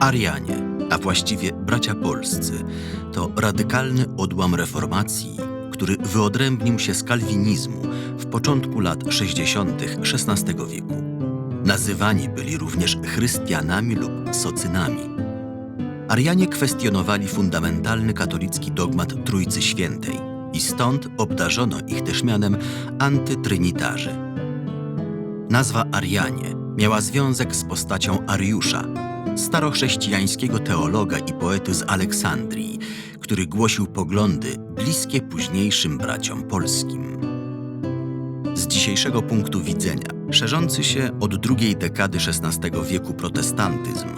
Arianie, a właściwie bracia polscy, to radykalny odłam reformacji, który wyodrębnił się z kalwinizmu w początku lat 60. XVI wieku. Nazywani byli również chrystianami lub socynami. Arianie kwestionowali fundamentalny katolicki dogmat Trójcy Świętej i stąd obdarzono ich też mianem antytrynitarzy. Nazwa Arianie miała związek z postacią Ariusza, starochrześcijańskiego teologa i poety z Aleksandrii, który głosił poglądy bliskie późniejszym braciom polskim. Z dzisiejszego punktu widzenia, szerzący się od drugiej dekady XVI wieku protestantyzm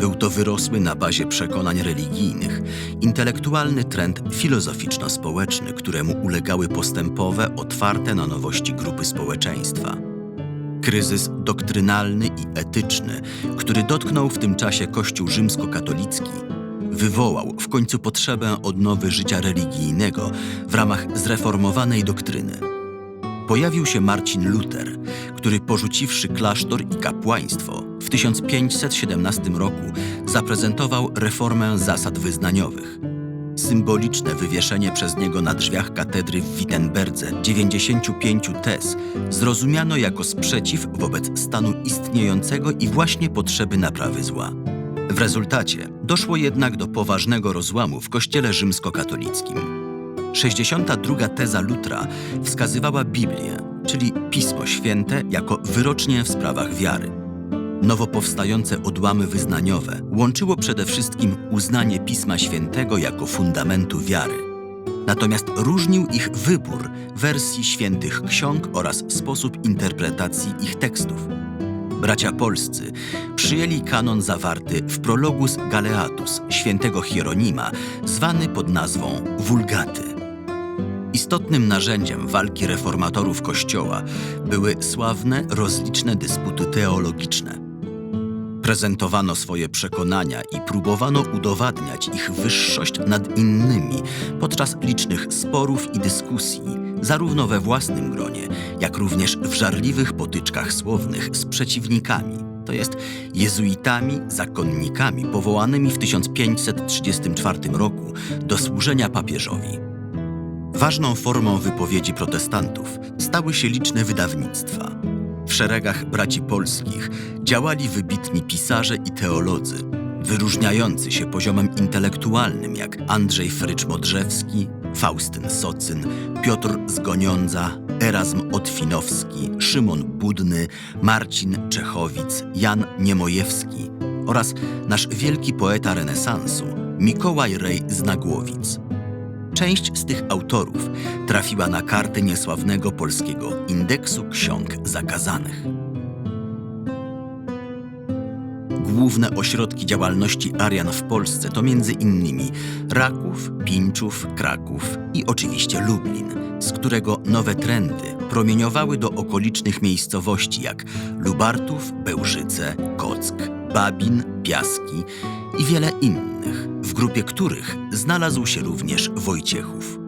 był to wyrosły na bazie przekonań religijnych, intelektualny trend filozoficzno-społeczny, któremu ulegały postępowe, otwarte na nowości grupy społeczeństwa. Kryzys doktrynalny i etyczny, który dotknął w tym czasie Kościół rzymskokatolicki, wywołał w końcu potrzebę odnowy życia religijnego w ramach zreformowanej doktryny. Pojawił się Marcin Luter, który porzuciwszy klasztor i kapłaństwo, w 1517 roku zaprezentował reformę zasad wyznaniowych. Symboliczne wywieszenie przez niego na drzwiach katedry w Wittenberdze 95 tez zrozumiano jako sprzeciw wobec stanu istniejącego i właśnie potrzeby naprawy zła. W rezultacie doszło jednak do poważnego rozłamu w Kościele rzymskokatolickim. 62 teza Lutra wskazywała Biblię, czyli Pismo Święte, jako wyrocznie w sprawach wiary. Nowo powstające odłamy wyznaniowe łączyło przede wszystkim uznanie Pisma Świętego jako fundamentu wiary. Natomiast różnił ich wybór wersji świętych ksiąg oraz sposób interpretacji ich tekstów. Bracia polscy przyjęli kanon zawarty w Prologus Galeatus świętego Hieronima, zwany pod nazwą Vulgaty. Istotnym narzędziem walki reformatorów Kościoła były sławne, rozliczne dysputy teologiczne. Prezentowano swoje przekonania i próbowano udowadniać ich wyższość nad innymi podczas licznych sporów i dyskusji, zarówno we własnym gronie, jak również w żarliwych potyczkach słownych z przeciwnikami, to jest jezuitami, zakonnikami powołanymi w 1534 roku do służenia papieżowi. Ważną formą wypowiedzi protestantów stały się liczne wydawnictwa. W szeregach braci polskich działali wybitni pisarze i teolodzy, wyróżniający się poziomem intelektualnym jak Andrzej Frycz-Modrzewski, Faustyn Socyn, Piotr Zgoniądza, Erazm Otwinowski, Szymon Budny, Marcin Czechowic, Jan Niemojewski oraz nasz wielki poeta renesansu Mikołaj Rej z Nagłowic. Część z tych autorów trafiła na kartę niesławnego polskiego indeksu ksiąg zakazanych. Główne ośrodki działalności Arian w Polsce to innymi Raków, Pińczów, Kraków i oczywiście Lublin, z którego nowe trendy promieniowały do okolicznych miejscowości jak Lubartów, Bełżyce, Kock, Babin, Piaski i wiele innych, w grupie których znalazł się również Wojciechów.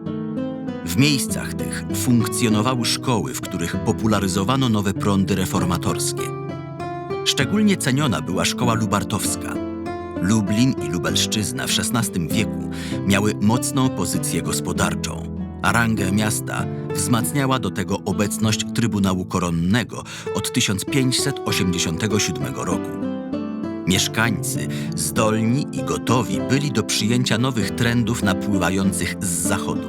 W miejscach tych funkcjonowały szkoły, w których popularyzowano nowe prądy reformatorskie. Szczególnie ceniona była szkoła lubartowska. Lublin i Lubelszczyzna w XVI wieku miały mocną pozycję gospodarczą, a rangę miasta wzmacniała do tego obecność Trybunału Koronnego od 1587 roku. Mieszkańcy, zdolni i gotowi byli do przyjęcia nowych trendów napływających z zachodu.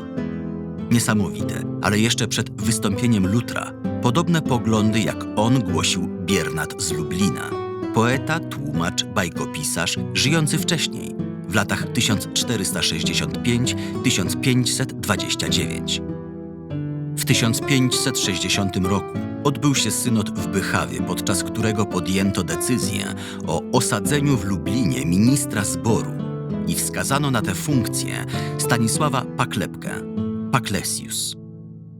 Niesamowite, ale jeszcze przed wystąpieniem Lutra podobne poglądy jak on głosił Biernat z Lublina, poeta, tłumacz, bajkopisarz żyjący wcześniej, w latach 1465-1529. W 1560 roku odbył się synod w Bychawie, podczas którego podjęto decyzję o osadzeniu w Lublinie ministra zboru i wskazano na tę funkcję Stanisława Paklepkę, Paklesius.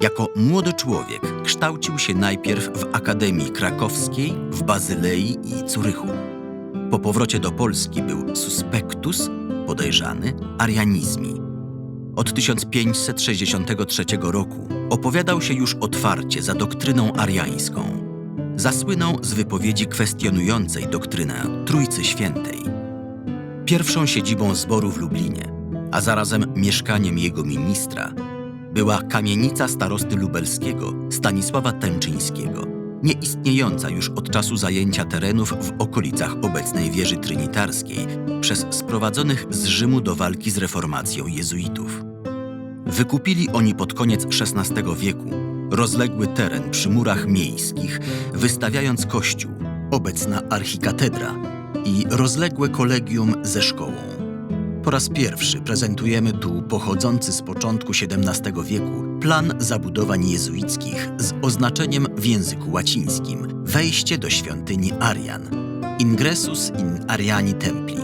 Jako młody człowiek kształcił się najpierw w Akademii Krakowskiej, w Bazylei i Curychu. Po powrocie do Polski był suspectus, podejrzany, arianizmi. Od 1563 roku opowiadał się już otwarcie za doktryną ariańską. Zasłynął z wypowiedzi kwestionującej doktrynę Trójcy Świętej. Pierwszą siedzibą zboru w Lublinie, a zarazem mieszkaniem jego ministra, była kamienica starosty lubelskiego Stanisława Tęczyńskiego, nieistniejąca już od czasu zajęcia terenów w okolicach obecnej wieży trinitarskiej przez sprowadzonych z Rzymu do walki z reformacją jezuitów. Wykupili oni pod koniec XVI wieku rozległy teren przy murach miejskich, wystawiając kościół, obecna archikatedra i rozległe kolegium ze szkołą. Po raz pierwszy prezentujemy tu pochodzący z początku XVII wieku plan zabudowań jezuickich z oznaczeniem w języku łacińskim wejście do świątyni Arian Ingressus in Ariani Templi.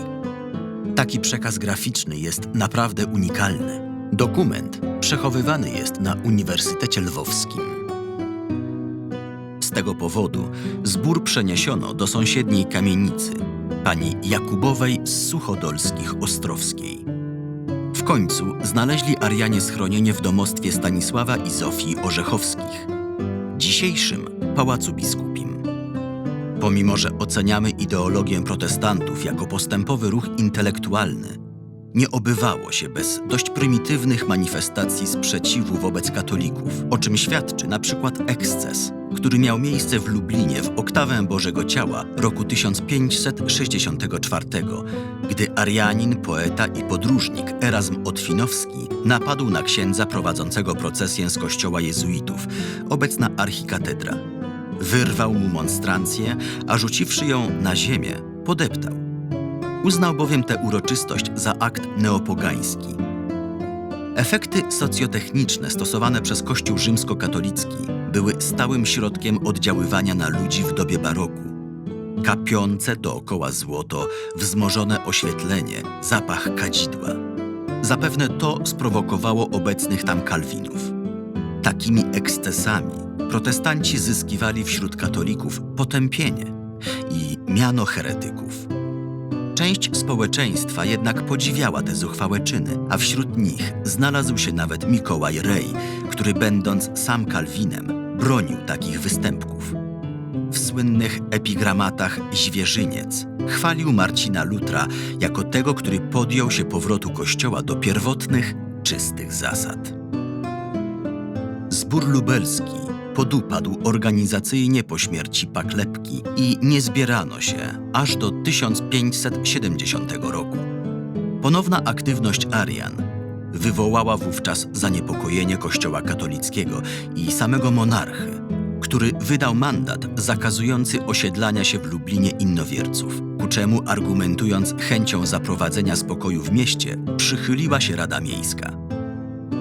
Taki przekaz graficzny jest naprawdę unikalny. Dokument przechowywany jest na Uniwersytecie Lwowskim. Z tego powodu zbór przeniesiono do sąsiedniej kamienicy, pani Jakubowej z Suchodolskich Ostrowskiej. W końcu znaleźli Arianie schronienie w domostwie Stanisława i Zofii Orzechowskich, dzisiejszym Pałacu Biskupim. Pomimo, że oceniamy ideologię protestantów jako postępowy ruch intelektualny, nie obywało się bez dość prymitywnych manifestacji sprzeciwu wobec katolików, o czym świadczy na przykład eksces, który miał miejsce w Lublinie w oktawę Bożego Ciała roku 1564, gdy Arianin, poeta i podróżnik Erazm Otwinowski napadł na księdza prowadzącego procesję z kościoła jezuitów, obecna archikatedra. Wyrwał mu monstrancję, a rzuciwszy ją na ziemię, podeptał. Uznał bowiem tę uroczystość za akt neopogański. Efekty socjotechniczne stosowane przez Kościół rzymskokatolicki były stałym środkiem oddziaływania na ludzi w dobie baroku. Kapiące dookoła złoto, wzmożone oświetlenie, zapach kadzidła. Zapewne to sprowokowało obecnych tam kalwinów. Takimi ekscesami protestanci zyskiwali wśród katolików potępienie i miano heretyków. Część społeczeństwa jednak podziwiała te zuchwałe czyny, a wśród nich znalazł się nawet Mikołaj Rej, który będąc sam Kalwinem, bronił takich występków. W słynnych epigramatach Zwierzyniec chwalił Marcina Lutra jako tego, który podjął się powrotu Kościoła do pierwotnych, czystych zasad. Zbór lubelski podupadł organizacyjnie po śmierci Paklepki i nie zbierano się aż do 1570 roku. Ponowna aktywność Arian wywołała wówczas zaniepokojenie Kościoła katolickiego i samego monarchy, który wydał mandat zakazujący osiedlania się w Lublinie innowierców, ku czemu argumentując chęcią zaprowadzenia spokoju w mieście, przychyliła się Rada Miejska.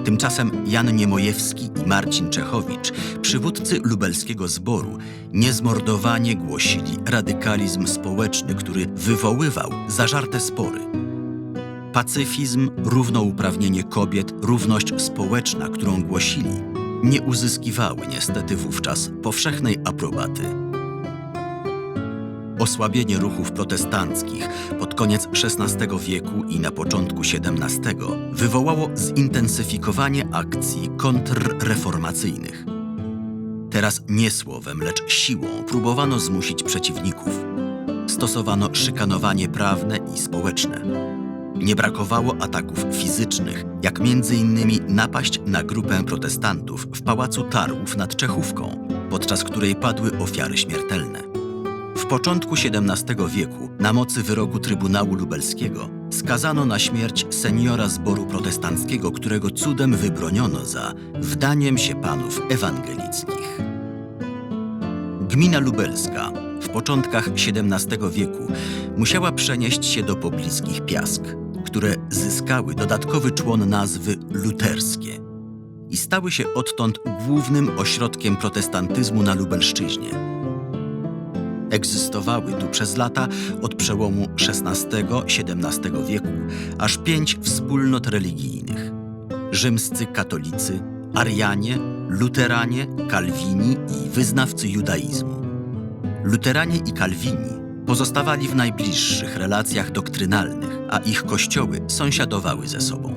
Tymczasem Jan Niemojewski i Marcin Czechowicz, przywódcy lubelskiego zboru, niezmordowanie głosili radykalizm społeczny, który wywoływał zażarte spory. Pacyfizm, równouprawnienie kobiet, równość społeczna, którą głosili, nie uzyskiwały niestety wówczas powszechnej aprobaty. Osłabienie ruchów protestanckich pod koniec XVI wieku i na początku XVII wywołało zintensyfikowanie akcji kontrreformacyjnych. Teraz nie słowem, lecz siłą próbowano zmusić przeciwników. Stosowano szykanowanie prawne i społeczne. Nie brakowało ataków fizycznych, jak innymi napaść na grupę protestantów w Pałacu Tarłów nad Czechówką, podczas której padły ofiary śmiertelne. Początku XVII wieku, na mocy wyroku Trybunału Lubelskiego, skazano na śmierć seniora zboru protestanckiego, którego cudem wybroniono za wdaniem się panów ewangelickich. Gmina lubelska w początkach XVII wieku musiała przenieść się do pobliskich Piask, które zyskały dodatkowy człon nazwy luterskie i stały się odtąd głównym ośrodkiem protestantyzmu na Lubelszczyźnie. Egzystowały tu przez lata od przełomu XVI-XVII wieku aż pięć wspólnot religijnych: rzymscy katolicy, Arianie, luteranie, kalwini i wyznawcy judaizmu. Luteranie i kalwini pozostawali w najbliższych relacjach doktrynalnych, a ich kościoły sąsiadowały ze sobą.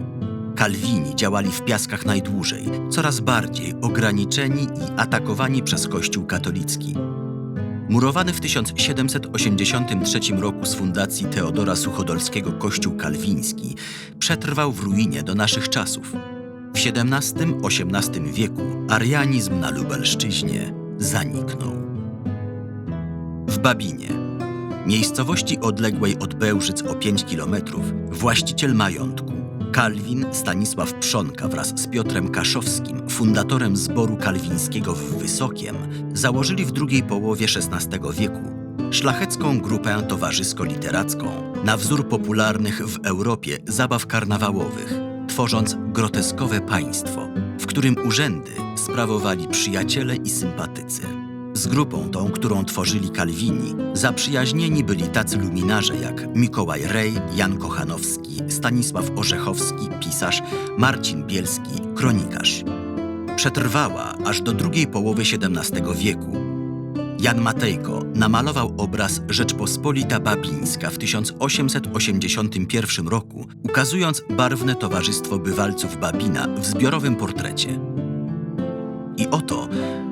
Kalwini działali w piaskach najdłużej, coraz bardziej ograniczeni i atakowani przez Kościół katolicki. Murowany w 1783 roku z fundacji Teodora Suchodolskiego kościół kalwiński przetrwał w ruinie do naszych czasów. W XVII-XVIII wieku arianizm na Lubelszczyźnie zaniknął. W Babinie, miejscowości odległej od Bełżyc o 5 kilometrów, właściciel majątku, Kalwin Stanisław Przonka wraz z Piotrem Kaszowskim, fundatorem zboru kalwińskiego w Wysokiem, założyli w drugiej połowie XVI wieku szlachecką grupę towarzysko-literacką na wzór popularnych w Europie zabaw karnawałowych, tworząc groteskowe państwo, w którym urzędy sprawowali przyjaciele i sympatycy. Z grupą tą, którą tworzyli Kalwini, zaprzyjaźnieni byli tacy luminarze jak Mikołaj Rej, Jan Kochanowski, Stanisław Orzechowski, pisarz, Marcin Bielski, kronikarz. Przetrwała aż do drugiej połowy XVII wieku. Jan Matejko namalował obraz Rzeczpospolita Babińska w 1881 roku, ukazując barwne towarzystwo bywalców Babina w zbiorowym portrecie. I oto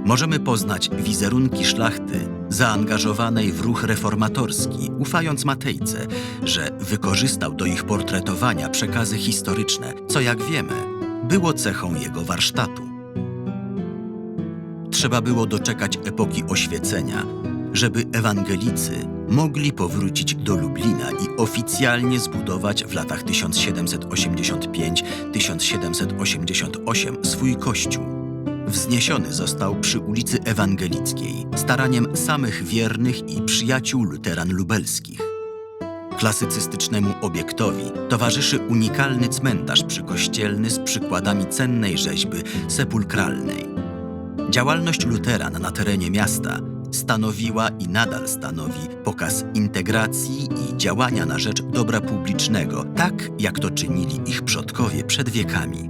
możemy poznać wizerunki szlachty zaangażowanej w ruch reformatorski, ufając Matejce, że wykorzystał do ich portretowania przekazy historyczne, co jak wiemy, było cechą jego warsztatu. Trzeba było doczekać epoki oświecenia, żeby ewangelicy mogli powrócić do Lublina i oficjalnie zbudować w latach 1785-1788 swój kościół. Wzniesiony został przy ulicy Ewangelickiej staraniem samych wiernych i przyjaciół luteran lubelskich. Klasycystycznemu obiektowi towarzyszy unikalny cmentarz przykościelny z przykładami cennej rzeźby sepulkralnej. Działalność luteran na terenie miasta stanowiła i nadal stanowi pokaz integracji i działania na rzecz dobra publicznego, tak jak to czynili ich przodkowie przed wiekami.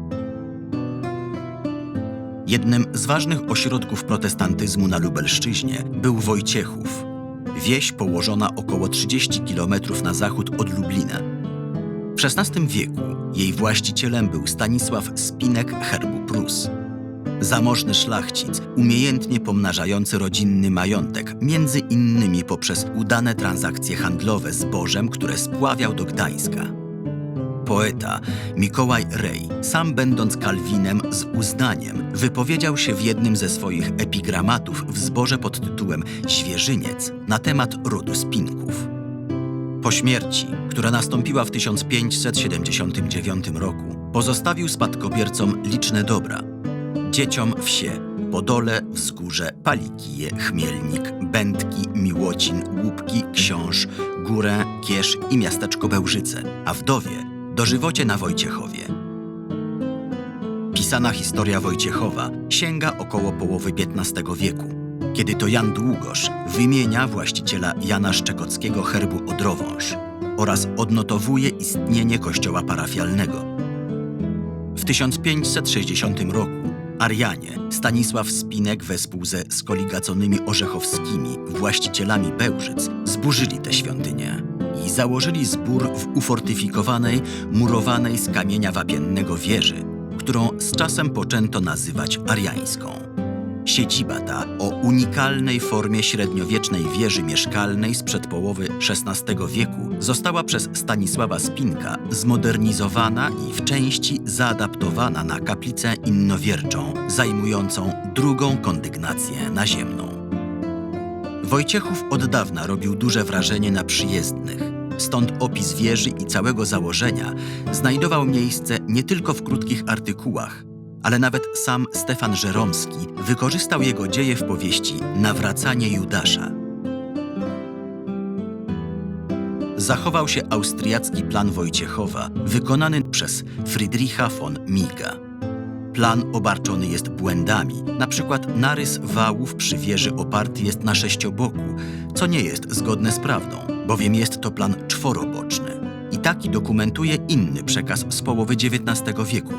Jednym z ważnych ośrodków protestantyzmu na Lubelszczyźnie był Wojciechów, wieś położona około 30 km na zachód od Lublina. W XVI wieku jej właścicielem był Stanisław Spinek herbu Prus. Zamożny szlachcic, umiejętnie pomnażający rodzinny majątek, między innymi poprzez udane transakcje handlowe zbożem, które spławiał do Gdańska. Poeta Mikołaj Rej, sam będąc Kalwinem z uznaniem, wypowiedział się w jednym ze swoich epigramatów w zborze pod tytułem Świeżyniec na temat rodu Spinków. Po śmierci, która nastąpiła w 1579 roku, pozostawił spadkobiercom liczne dobra. Dzieciom wsie, Podole, Wzgórze, Palikije, Chmielnik, Będki, Miłocin, Łupki, Książ, Górę, Kież i miasteczko Bełżyce, a wdowie dożywocie na Wojciechowie. Pisana historia Wojciechowa sięga około połowy XV wieku, kiedy to Jan Długosz wymienia właściciela Jana Szczekockiego herbu Odrowąż oraz odnotowuje istnienie kościoła parafialnego. W 1560 roku Arianie Stanisław Spinek wespół ze skoligaconymi Orzechowskimi, właścicielami Bełżyc, zburzyli tę świątynię założyli zbór w ufortyfikowanej, murowanej z kamienia wapiennego wieży, którą z czasem poczęto nazywać ariańską. Siedziba ta o unikalnej formie średniowiecznej wieży mieszkalnej sprzed połowy XVI wieku została przez Stanisława Spinka zmodernizowana i w części zaadaptowana na kaplicę innowierczą, zajmującą drugą kondygnację naziemną. Wojciechów od dawna robił duże wrażenie na przyjezdnych. Stąd opis wieży i całego założenia znajdował miejsce nie tylko w krótkich artykułach, ale nawet sam Stefan Żeromski wykorzystał jego dzieje w powieści Nawracanie Judasza. Zachował się austriacki plan Wojciechowa, wykonany przez Friedricha von Miga. Plan obarczony jest błędami, na przykład narys wałów przy wieży oparty jest na sześcioboku, co nie jest zgodne z prawdą, bowiem jest to plan czworoboczny. I taki dokumentuje inny przekaz z połowy XIX wieku.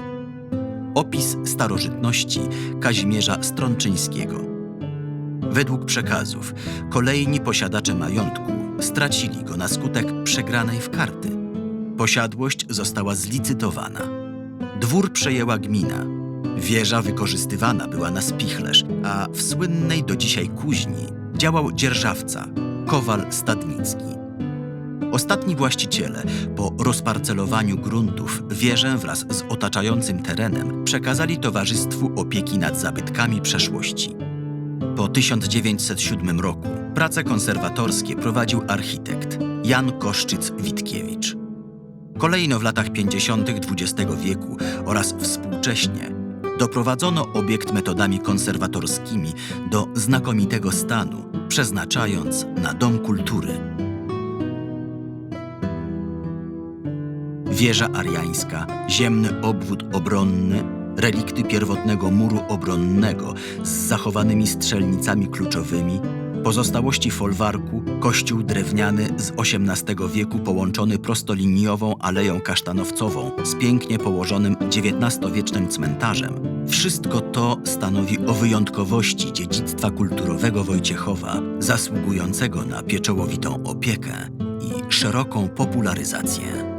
Opis starożytności Kazimierza Strączyńskiego. Według przekazów, kolejni posiadacze majątku stracili go na skutek przegranej w karty. Posiadłość została zlicytowana. Dwór przejęła gmina. Wieża wykorzystywana była na spichlerz, a w słynnej do dzisiaj kuźni działał dzierżawca, Kowal Stadnicki. Ostatni właściciele po rozparcelowaniu gruntów wieżę wraz z otaczającym terenem przekazali Towarzystwu Opieki nad Zabytkami Przeszłości. Po 1907 roku prace konserwatorskie prowadził architekt Jan Koszczyc-Witkiewicz. Kolejno w latach 50. XX wieku oraz współcześnie doprowadzono obiekt metodami konserwatorskimi do znakomitego stanu, przeznaczając na dom kultury. Wieża ariańska, ziemny obwód obronny, relikty pierwotnego muru obronnego z zachowanymi strzelnicami kluczowymi, pozostałości folwarku, kościół drewniany z XVIII wieku połączony prostoliniową aleją kasztanowcową z pięknie położonym XIX-wiecznym cmentarzem. Wszystko to stanowi o wyjątkowości dziedzictwa kulturowego Wojciechowa, zasługującego na pieczołowitą opiekę i szeroką popularyzację.